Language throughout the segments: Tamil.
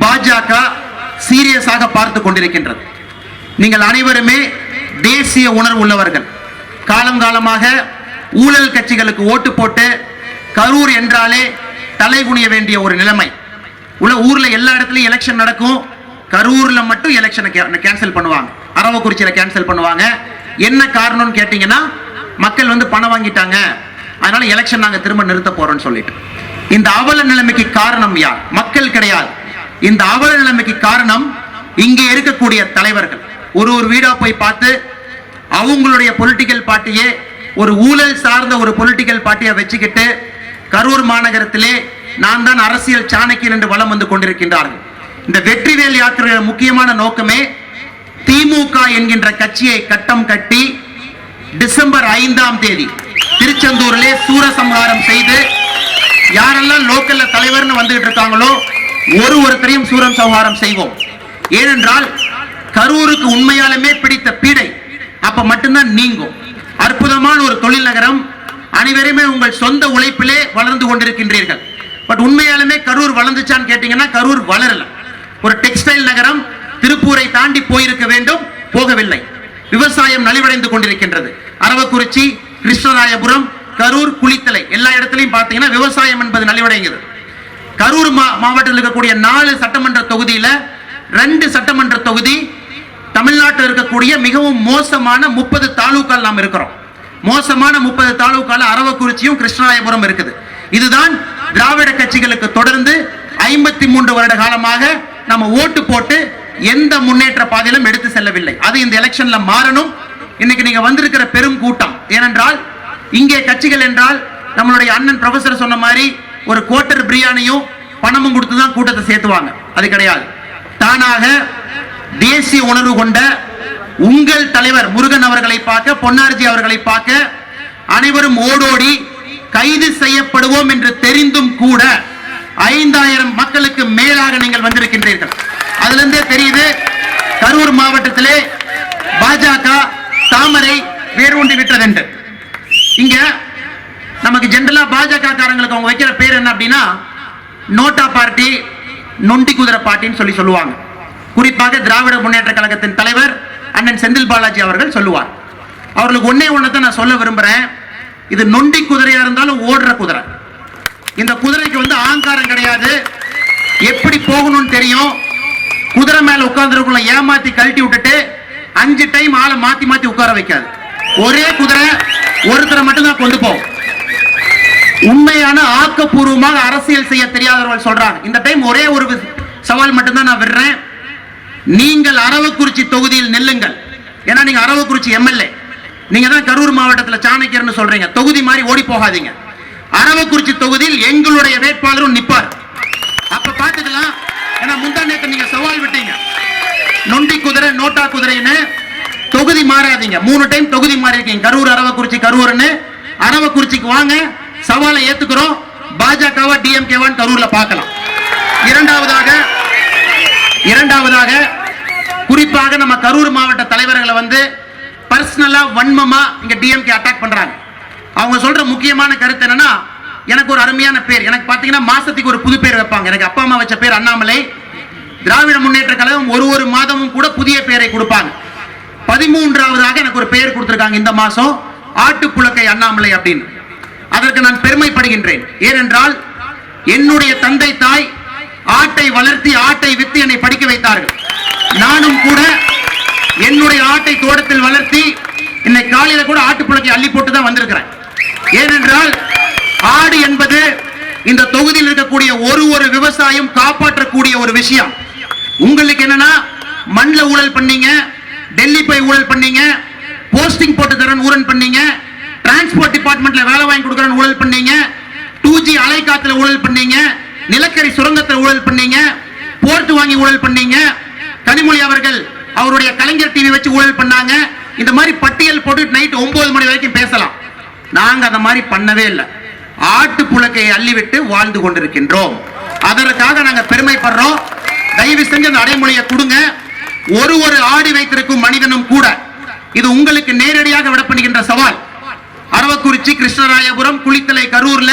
பாஜக சீரியஸாக பார்த்து கொண்டிருக்கின்றது. நீங்கள் அனைவருமே தேசிய உணர்வு உள்ளவர்கள். காலங்காலமாக ஊழல் கட்சிகளுக்கு ஓட்டு போட்டு கரூர் என்றாலே தலைகுனிய வேண்டிய ஒரு நிலைமை. உள்ள ஊர்ல எல்லா இடத்துலயும் எலெக்ஷன் நடக்கும். கரூர்ல மட்டும் எலெக்ஷனை கேன்சல் பண்ணுவாங்க. அரவக்குறிச்சியில கேன்சல் பண்ணுவாங்க. என்ன காரணம்னு கேட்டீங்கன்னா மக்கள் வந்து பணம் வாங்கிட்டாங்க. அதனால எலெக்ஷன் நாங்க திரும்ப நிறுத்த போறோம்னு சொல்லிட்டு. இந்த அவல நிலைமைக்கு காரணம் யார்? மக்கள் கிடையாது. இந்த அவல நிலைமைக்கு காரணம் இங்கே இருக்கக்கூடிய தலைவர்கள். ஒரு ஒரு வீடா போய் பார்த்து அவங்களுடைய பொலிட்டிக்கல் பார்ட்டியே ஒரு ஊழல் சார்ந்த ஒரு பொலிட்டிக்கல் பார்ட்டியை வச்சுக்கிட்டு கரூர் மாநகரத்திலே நான் தான் அரசியல் சாணக்கியன் என்று வலம் வந்து கொண்டிருக்கின்றார்கள். இந்த வெற்றிவேல் யாத்திரையோட முக்கியமான நோக்கமே திமுக என்கின்ற கட்சியை கட்டம் கட்டி டிசம்பர் ஐந்தாம் தேதி திருச்செந்தூரிலே சூரசம்ஹாரம் செய்து யாரெல்லாம் லோக்கல்ல தலைவர்னு வந்துகிட்டு இருக்காங்களோ ஒரு ஒருத்தரையும் சூரம் சௌஹாரம் செய்வோம். ஏனென்றால் கரூருக்கு உண்மையாலுமே பிடித்த பீடை. அப்ப மட்டும்தான் நீங்கும். அற்புதமான ஒரு தொழில் நகரம். அனைவருமே உங்கள் சொந்த உழைப்பிலே வளர்ந்து கொண்டிருக்கின்றீர்கள். பட் உண்மையாலுமே கரூர் வளர்ந்துச்சான்னு கேட்டீங்கன்னா கரூர் வளரல. ஒரு டெக்ஸ்டைல் நகரம் திருப்பூரை தாண்டி போயிருக்க வேண்டும் போகவில்லை. விவசாயம் நலிவடைந்து கொண்டிருக்கின்றது. அரவக்குறிச்சி கிருஷ்ணராயபுரம் கரூர் குளித்தலை எல்லா இடத்துலையும் பார்த்தீங்கன்னா விவசாயம் என்பது நலிவடைகிறது. கரூர் மா- மாவட்டத்தில் இருக்கக்கூடிய நாலு சட்டமன்ற தொகுதியில ரெண்டு சட்டமன்ற தொகுதி தமிழ்நாட்டில் இருக்கக்கூடிய மிகவும் மோசமான முப்பது தாலுக்கால் நாம் இருக்கிறோம். மோசமான முப்பது தாலுக்கால அரவக்குறிச்சியும் கிருஷ்ணராயபுரம் இருக்குது. இதுதான் திராவிட கட்சிகளுக்கு தொடர்ந்து ஐம்பத்தி மூன்று வருட காலமாக நம்ம ஓட்டு போட்டு எந்த முன்னேற்ற பாதையிலும் எடுத்து செல்லவில்லை. அது இந்த எலெக்ஷன்ல மாறணும். இன்னைக்கு நீங்க வந்திருக்கிற பெரும் கூட்டம். ஏனென்றால் இங்கே கட்சிகள் என்றால் நம்மளுடைய அண்ணன் ப்ரொஃபசர் சொன்ன மாதிரி ஒரு குவார்டர் பிரியாணியும் பணமும் கொடுத்து தான் கூட்டத்தை சேர்த்துவாங்க. அது கிடையாது. தானாக தேசிய உணர்வு கொண்ட உங்கள் தலைவர் முருகன் அவர்களை பார்க்க பொன்னார்ஜி அவர்களை பார்க்க அனைவரும் ஓடோடி கைது செய்யப்படுவோம் என்று தெரிந்தும் கூட ஐந்தாயிரம் மக்களுக்கு மேலாக நீங்கள் வந்திருக்கின்றீர்கள். அதுல இருந்தே தெரியுது கரூர் மாவட்டத்திலே பாஜக தாமரை வேரூண்டி விட்டது என்று இங்க நமக்கு ஜென்ரலா பாஜக காரங்களுக்கு அவங்க வைக்கிற பேர் என்ன அப்படின்னா நோட்டா பார்ட்டி நொண்டி குதிரை பார்ட்டின்னு சொல்லி சொல்லுவாங்க. குறிப்பாக திராவிட முன்னேற்ற கழகத்தின் தலைவர் அண்ணன் செந்தில் பாலாஜி அவர்கள் சொல்லுவார். அவர்களுக்கு ஒன்னே ஒண்ணு தான் நான் சொல்ல விரும்புறேன். இது நொண்டி குதிரையா இருந்தாலும் ஓடுற குதிரை. இந்த குதிரைக்கு வந்து ஆங்காரம் கிடையாது. எப்படி போகணும்னு தெரியும். குதிரை மேல உட்கார்ந்துருக்குள்ள ஏமாத்தி கழட்டி விட்டுட்டு அஞ்சு டைம் ஆளை மாத்தி மாத்தி உட்கார வைக்காது. ஒரே குதிரை ஒருத்தரை மட்டும்தான் கொண்டு போகும் உண்மையான ஆக்கப்பூர்வமாக அரசியல் செய்ய தெரியாதவர்கள் சொல்றாங்க. இந்த டைம் ஒரே ஒரு சவால் மட்டும்தான் நான் விடுறேன். நீங்கள் அரவக்குறிச்சி தொகுதியில் நெல்லுங்கள். ஏன்னா நீங்க அரவக்குறிச்சி எம்எல்ஏ. நீங்க தான் கரூர் மாவட்டத்தில் சாணக்கியர்னு சொல்றீங்க. தொகுதி மாதிரி ஓடி போகாதீங்க. அரவக்குறிச்சி தொகுதியில் எங்களுடைய வேட்பாளரும் நிப்பார். அப்ப பாத்துக்கலாம் ஏன்னா முந்தா நேற்று நீங்க சவால் விட்டீங்க. நொண்டி குதிரை நோட்டா குதிரைன்னு தொகுதி மாறாதீங்க. மூணு டைம் தொகுதி மாறி இருக்கீங்க கரூர் அரவக்குறிச்சி கரூர்னு. அரவக்குறிச்சிக்கு வாங்க. சவாலை ஏத்துக்கிறோம். பாஜகவா டிஎம்கேவான்னு கரூர்ல பார்க்கலாம். இரண்டாவதாக இரண்டாவதாக குறிப்பாக நம்ம கரூர் மாவட்ட தலைவர்களை வந்து பர்சனலா வன்மமா இங்க டிஎம்கே அட்டாக் பண்றாங்க. அவங்க சொல்ற முக்கியமான கருத்து என்னன்னா எனக்கு ஒரு அருமையான பேர். எனக்கு பாத்தீங்கன்னா மாசத்துக்கு ஒரு புது பேர் வைப்பாங்க. எனக்கு அப்பா அம்மா வச்ச பேர் அண்ணாமலை. திராவிட முன்னேற்ற கழகம் ஒரு ஒரு மாதமும் கூட புதிய பெயரை கொடுப்பாங்க. பதிமூன்றாவதாக எனக்கு ஒரு பெயர் கொடுத்துருக்காங்க இந்த மாசம். ஆட்டுப்புழக்கை அண்ணாமலை அப்படின்னு. அதற்கு நான் பெருமைப்படுகின்றேன். ஏனென்றால் என்னுடைய தந்தை தாய் ஆட்டை வளர்த்தி ஆட்டை வித்து என்னை படிக்க வைத்தார்கள். நானும் கூட என்னுடைய ஆட்டை தோட்டத்தில் வளர்த்தி இன்னைக்கு காலையில கூட ஆட்டுப்புழக்கை அள்ளி போட்டு தான் வந்திருக்கிறேன். ஏனென்றால் ஆடு என்பது இந்த தொகுதியில் இருக்கக்கூடிய ஒரு ஒரு விவசாயம் காப்பாற்றக்கூடிய ஒரு விஷயம். உங்களுக்கு என்னன்னா மண்ணில் ஊழல் பண்ணீங்க டெல்லி போய் ஊழல் பண்ணீங்க போஸ்டிங் போட்டு தரன் ஊழல் பண்ணீங்க டிரான்ஸ்போர்ட் டிபார்ட்மெண்ட்ல வேலை வாங்கி கொடுக்குறேன்னு ஊழல் பண்ணீங்க. டூ ஜி அலைக்காத்துல ஊழல் பண்ணீங்க. நிலக்கரி சுரங்கத்தில் ஊழல் பண்ணீங்க. போர்ட் வாங்கி ஊழல் பண்ணீங்க. கனிமொழி அவர்கள் அவருடைய கலைஞர் டிவி வச்சு ஊழல் பண்ணாங்க. இந்த மாதிரி பட்டியல் போட்டு நைட் ஒன்பது மணி வரைக்கும் பேசலாம். நாங்க அந்த மாதிரி பண்ணவே இல்லை. ஆட்டு புழக்கையை அள்ளிவிட்டு வாழ்ந்து கொண்டிருக்கின்றோம். அதற்காக நாங்க பெருமைப்படுறோம். தயவு செஞ்சு அந்த அடைமொழியை கொடுங்க. ஒரு ஒரு ஆடி வைத்திருக்கும் மனிதனும் கூட இது உங்களுக்கு நேரடியாக விடப்படுகின்ற சவால். கள்ளக்குறிச்சி கிருஷ்ணராயபுரம் குளித்தலை கரூர்ல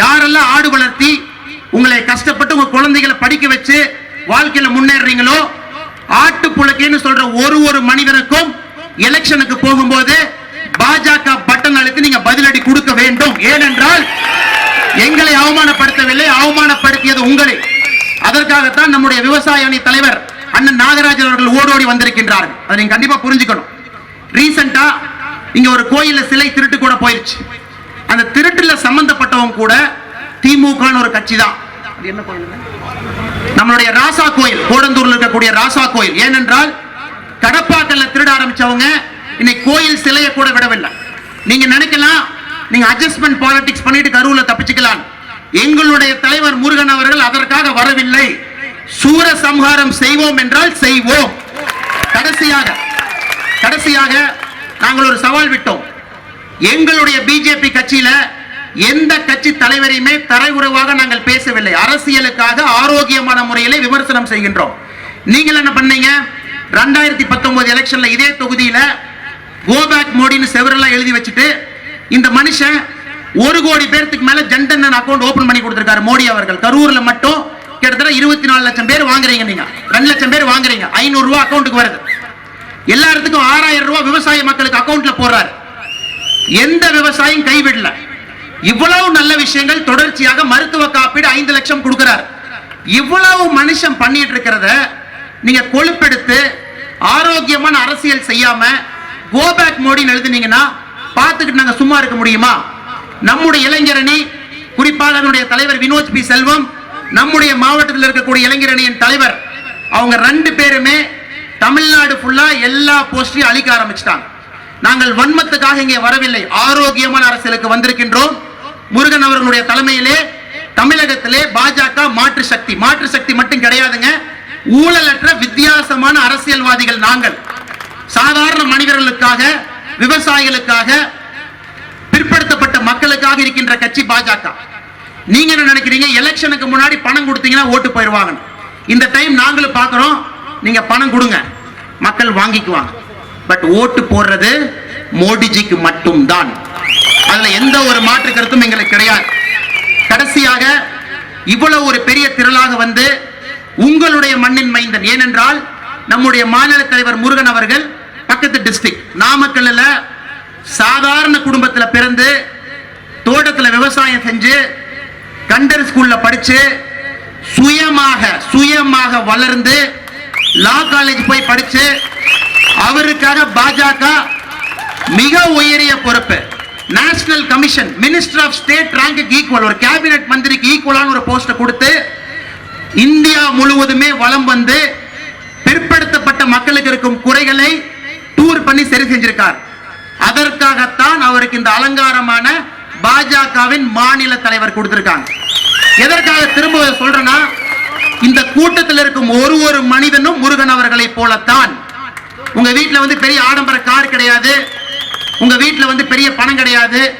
யாரெல்லாம் ஆடு வளர்த்தி உங்களை கஷ்டப்பட்டு உங்க குழந்தைகளை படிக்க வச்சு வாழ்க்கையில முன்னேறீங்களோ ஆட்டு புழக்கைன்னு சொல்ற ஒரு ஒரு மனிதனுக்கும் எலெக்ஷனுக்கு போகும்போது பாஜக பட்டன் அழுத்தி நீங்க பதிலடி கொடுக்க வேண்டும். ஏனென்றால் எங்களை அவமானப்படுத்தவில்லை அவமானப்படுத்தியது உங்களை. அதற்காகத்தான் நம்முடைய விவசாய அணி தலைவர் அண்ணன் நாகராஜன் அவர்கள் ஓடோடி வந்திருக்கின்றார்கள். அதை நீங்க கண்டிப்பா புரிஞ்சுக்கணும். ரீசெண்டா இங்க ஒரு கோயில்ல சிலை திருட்டு கூட போயிருச்சு. அந்த திருட்டுல சம்பந்தப்பட்டவங்க கூட திமுக ஒரு கட்சி தான் என்ன நம்மளுடைய ராசா கோயில் கோடந்தூர்ல இருக்கக்கூடிய ராசா கோயில். ஏனென்றால் கடப்பாக்கல்ல திருட ஆரம்பிச்சவங்க இன்னைக்கு கோயில் சிலையை கூட விடவில்லை. நீங்க நினைக்கலாம் நீங்க அட்ஜஸ்ட்மெண்ட் பாலிடிக்ஸ் பண்ணிட்டு கரூர்ல தப்பிச்சுக்கலாம். எங்களுடைய தலைவர் முருகன் அவர்கள் அதற்காக வரவில்லை. சூர சம்ஹாரம் செய்வோம் என்றால் செய்வோம். கடைசியாக கடைசியாக நாங்கள் ஒரு சவால் விட்டோம். எங்களுடைய பிஜேபி கட்சியில எந்த கட்சி தலைவரையுமே தரையுறவாக நாங்கள் பேசவில்லை. அரசியலுக்காக ஆரோக்கியமான முறையிலே விமர்சனம் செய்கின்றோம். நீங்கள் என்ன பண்ணீங்க? ரெண்டாயிரத்தி பத்தொன்பது எலெக்ஷன்ல இதே தொகுதியில கோபேக் மோடின்னு செவரெல்லாம் எழுதி வச்சுட்டு இந்த மனுஷன் ஒரு கோடி பேர்த்துக்கு மேல ஜன்தன் அக்கௌண்ட் ஓபன் பண்ணி கொடுத்திருக்காரு மோடி அவர்கள். கரூர்ல மட்டும் கிட்டத்தட்ட இருபத்தி நாலு லட்சம் பேர் வாங்குறீங்க நீங்க. ரெண்டு லட்சம் பேர் வாங்குறீங்க. ஐநூறு ரூபாய் அக்கௌண்ட்டுக்கு வருது. எல்லாத்துக்கும் ஆறாயிரம் ரூபாய் விவசாய மக்களுக்கு அக்கௌண்ட்ல போறாரு எந்த விவசாயம் கைவிடல. இவ்வளவு நல்ல விஷயங்கள் தொடர்ச்சியாக மருத்துவ காப்பீடு ஐந்து லட்சம் கொடுக்கிறார். இவ்வளவு மனுஷன் பண்ணிட்டு இருக்கிறத நீங்க கொழுப்பெடுத்து ஆரோக்கியமான அரசியல் செய்யாம கோபேக் மோடின்னு எழுதுனீங்கன்னா பார்த்துக்கிட்டு நாங்க சும்மா இருக்க முடியுமா? நம்முடைய இளைஞரணி குறிப்பாக அதனுடைய தலைவர் வினோத் பி செல்வம் நம்முடைய மாவட்டத்தில் இருக்கக்கூடிய இளைஞரணியின் தலைவர் அவங்க ரெண்டு பேருமே தமிழ்நாடு ஃபுல்லா எல்லா போஸ்டையும் அழிக்க ஆரம்பிச்சிட்டாங்க. நாங்கள் வன்மத்துக்காக இங்கே வரவில்லை. ஆரோக்கியமான அரசியலுக்கு வந்திருக்கின்றோம். முருகன் அவர்களுடைய தலைமையிலே தமிழகத்திலே பாஜக மாற்று சக்தி. மாற்று சக்தி மட்டும் கிடையாதுங்க. ஊழலற்ற வித்தியாசமான அரசியல்வாதிகள் நாங்கள். சாதாரண மனிதர்களுக்காக விவசாயிகளுக்காக பிற்படுத்தப்பட்ட மக்களுக்காக இருக்கின்ற கட்சி பாஜக. நீங்க என்ன நினைக்கிறீங்க? எலெக்ஷனுக்கு முன்னாடி பணம் கொடுத்தீங்கன்னா ஓட்டு போயிடுவாங்க இந்த டைம் நாங்களும் பார்க்கிறோம். நீங்க பணம் கொடுங்க. மக்கள் வாங்கிக்குவாங்க. பட் ஓட்டு போடுறது மோடிஜிக்கு மட்டும்தான். அதுல எந்த ஒரு மாற்று கருத்தும் எங்களுக்கு கிடையாது. கடைசியாக இவ்வளவு ஒரு பெரிய திரளாக வந்து உங்களுடைய மண்ணின் மைந்தன். ஏனென்றால் நம்முடைய மாநில தலைவர் முருகன் அவர்கள் பக்கத்து டிஸ்ட்ரிக்ட் நாமக்கல்ல சாதாரண குடும்பத்தில் பிறந்து தோட்டத்தில் விவசாயம் செஞ்சு கண்டர் ஸ்கூல்ல படிச்சு சுயமாக சுயமாக வளர்ந்து லா காலேஜ் போய் படிச்சு அவருக்காக பாஜக மிக உயரிய பொறுப்பு. National commission minister of state rank equal ஒரு கேபினெட் மந்திரிக்கு ஈக்குவலான ஒரு போஸ்ட்டை கொடுத்து இந்தியா முழுவதுமே வலம் வந்து பிற்படுத்தப்பட்ட மக்களுக்கு இருக்கும் குறைகளை டூர் பண்ணி சரி செஞ்சிருக்கார். அதற்காகத்தான் அவருக்கு இந்த அலங்காரமான பாஜகவின் மாநில தலைவர் கொடுத்திருக்காங்க. எதற்காக திரும்ப சொல்றேன்னா இந்த கூட்டத்தில் இருக்கும் ஒரு ஒரு மனிதனும் முருகன் அவர்களைப் போலத்தான். உங்க வீட்டில் வந்து பெரிய ஆடம்பர கார் கிடையாது. உங்க வீட்டில் வந்து பெரிய பணம் கிடையாது.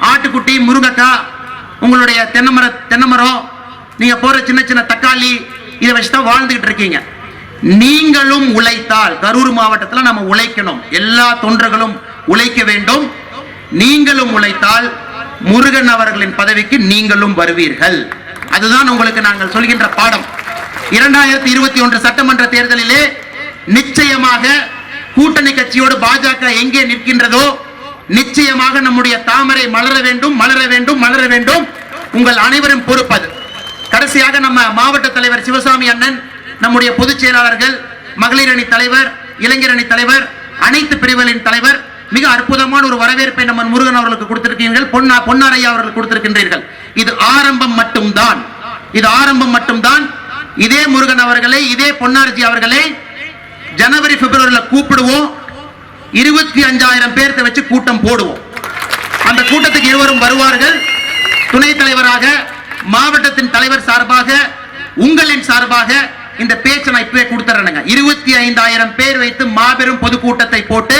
ஆட்டுக்குட்டி முருங்கக்காய் உங்களுடைய தென்னைமர தென்னமரம் நீங்க போற சின்ன சின்ன தக்காளி இதை வச்சு தான் வாழ்ந்துகிட்டு இருக்கீங்க. நீங்களும் உழைத்தால் கரூர் மாவட்டத்தில் நம்ம உழைக்கணும். எல்லா தொண்டர்களும் உழைக்க வேண்டும். நீங்களும் உழைத்தால் முருகன் அவர்களின் பதவிக்கு நீங்களும் வருவீர்கள். அதுதான் உங்களுக்கு நாங்கள் சொல்கின்ற பாடம். இரண்டாயிரத்தி இருபத்தி ஒன்று சட்டமன்ற தேர்தலிலே நிச்சயமாக கூட்டணி கட்சியோடு பாஜக எங்கே நிற்கின்றதோ நிச்சயமாக நம்முடைய தாமரை மலர வேண்டும் மலர வேண்டும் மலர வேண்டும். உங்கள் அனைவரும் பொறுப்பது கடைசியாக நம்ம மாவட்ட தலைவர் சிவசாமி அண்ணன் நம்முடைய பொதுச் செயலாளர்கள் மகளிர் அணி தலைவர் இளைஞர் அணி தலைவர் அனைத்து பிரிவுகளின் தலைவர் மிக அற்புதமான ஒரு வரவேற்பை நம்ம முருகன் அவர்களுக்கு கொடுத்திருக்கிறீர்கள் பொன்னா பொன்னாரையா அவர்கள் கொடுத்திருக்கின்றீர்கள். இது ஆரம்பம் மட்டும்தான். இது ஆரம்பம் மட்டும்தான். இதே முருகன் அவர்களை இதே பொன்னார்ஜி அவர்களை ஜனவரி பிப்ரவரியில் கூப்பிடுவோம். இருபத்தி அஞ்சாயிரம் பேர்த்த வச்சு கூட்டம் போடுவோம். அந்த கூட்டத்துக்கு இருவரும் வருவார்கள். துணைத் தலைவராக மாவட்டத்தின் தலைவர் சார்பாக உங்களின் சார்பாக இந்த பேச்சை நான் இப்பவே கொடுத்துறேனுங்க. இருபத்தி ஐந்தாயிரம் பேர் வைத்து மாபெரும் பொதுக்கூட்டத்தை போட்டு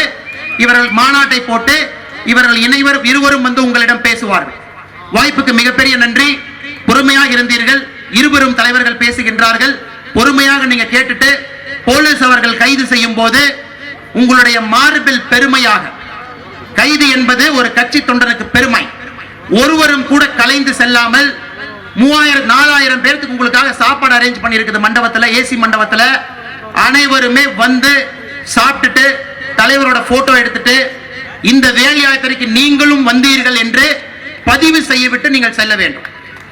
இவர்கள் மாநாட்டை போட்டு இவர்கள் இணைவர் இருவரும் வந்து உங்களிடம் பேசுவார்கள். வாய்ப்புக்கு மிகப்பெரிய நன்றி. பொறுமையாக இருந்தீர்கள். இருவரும் தலைவர்கள் பேசுகின்றார்கள். பொறுமையாக நீங்க கேட்டுட்டு போலீஸ் அவர்கள் கைது செய்யும் போது உங்களுடைய மார்பில் பெருமையாக கைது என்பது ஒரு கட்சி தொண்டனுக்கு பெருமை. ஒருவரும் கூட கலைந்து செல்லாமல் மூவாயிரம் நாலாயிரம் பேருக்கு உங்களுக்காக சாப்பாடு அரேஞ்ச் பண்ணியிருக்குது மண்டபத்தில் ஏசி மண்டபத்தில். அனைவருமே வந்து சாப்பிட்டுட்டு தலைவரோட போட்டோ எடுத்துட்டு இந்த வேலையாத்திரைக்கு நீங்களும் வந்தீர்கள் என்று பதிவு செய்யவிட்டு நீங்கள் செல்ல வேண்டும்.